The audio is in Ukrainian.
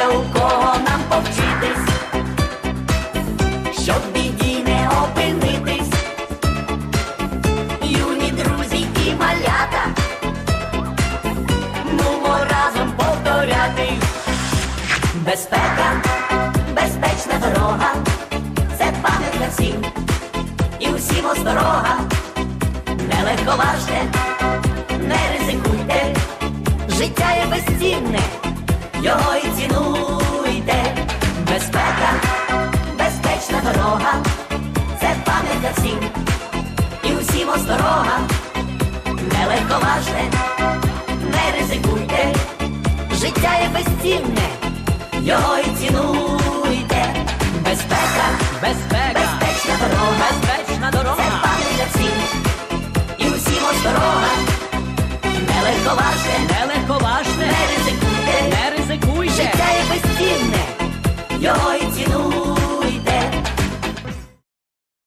є у кого нам повчитись, щоб біді не опинитись, юні друзі і малята, нумо разом повторяти, безпека, безпечна дорога, це пам'ять для всіх і усім осторога, не легковажте, не ризикуйте, життя є безцінне його і цінуйте. Безпека, безпечна дорога, це пам'ятка всім, і усім осторога, не легковажте, не ризикуйте, життя є безцінне, його і цінуйте. Легковажне, не